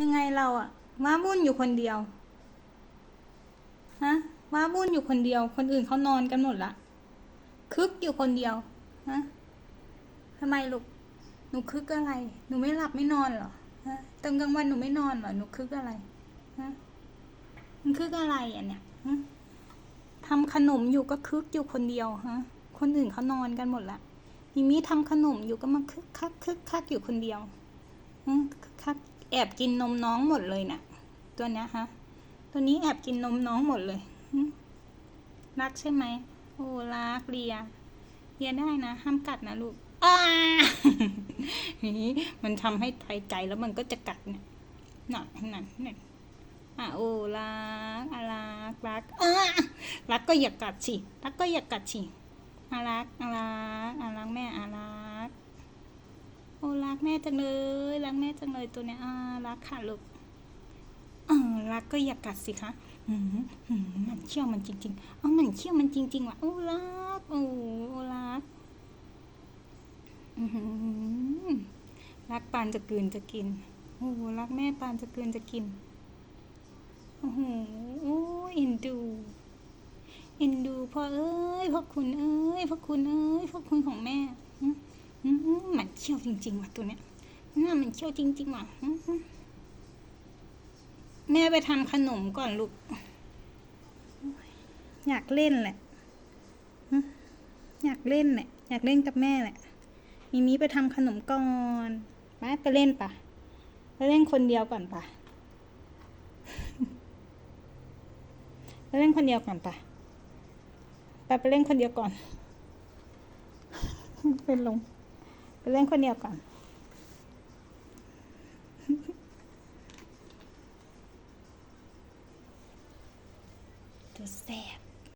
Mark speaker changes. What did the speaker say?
Speaker 1: ยังไงเราอะว้าวุ่นอยู่คนเดียว ฮะว้าวุ่นอยู่คนเดียว คนอื่นเขานอนกันหมดละ คึกอยู่คนเดียว ฮะทำไมลูก หนูคึกอะไร หนูไม่หลับไม่นอนเหรอ ฮะตอนกลางวันหนูไม่นอนเหรอ หนูคึกอะไร ฮะ มันคึกอะไรอะเนี่ยฮะทำขนมอยู่ก็คึกอยู่คนเดียว ฮะ คนอื่นเขานอนกันหมดละมิมี่ทำขนมอยู่ก็มาคึกคักคึกคักอยู่คนเดียวฮะคึกคัก แอบกินนมน้องหมดเลยน่ะ ตัวเนี้ยฮะ ตัวนี้แอบกินนมน้องหมดเลย รักใช่ไหม โอ้รักเลียเลียได้นะ ห้ามกัดนะลูกอ้านี่มันทำให้ไทยใจแล้วมันก็จะกัดเนี่ยน่ะนั่นนั่นอะโอ้รักอะรักรักอ้ารักก็อย่ากัดสิรักก็อย่ากัดสิอะรักอะรักอะรักแม่อะ รักแม่จังเลย รักแม่จังเลยตัวเนี้ยอะรักค่ะลูกเออรักก็อย่ากัดสิคะอืมอืมมันเชี่ยวมันจริงๆเอามันเชี่ยวมันจริง ๆว่ะโอ้รักโอ้รักอือหือรักปานจะกืนจะกินโอ้รักแม่ปานจะกืนจะกินโอ้โหโอ้เอ็นดูเอ็นดูพ่อเอ้ยพ่อคุณเอ้ยพ่อคุณเอ้ยพ่อคุณของแม่ มันเชี่ยวจริงๆว่ะตัวเนี้ยน่ามันเชี่ยวจริงๆว่ะแม่ไปทำขนมก่อนลูก อยากเล่นแหละ อยากเล่นแหละ อยากเล่นกับแม่แหละ มีมีไปทำขนมก่อนไปไปเล่นปะไปเล่นคนเดียวก่อนปะไปเล่นคนเดียวก่อนปะไปไปเล่นคนเดียวก่อน เป็นลง ไปเล่นคนเดียวก่อนตัวแสบ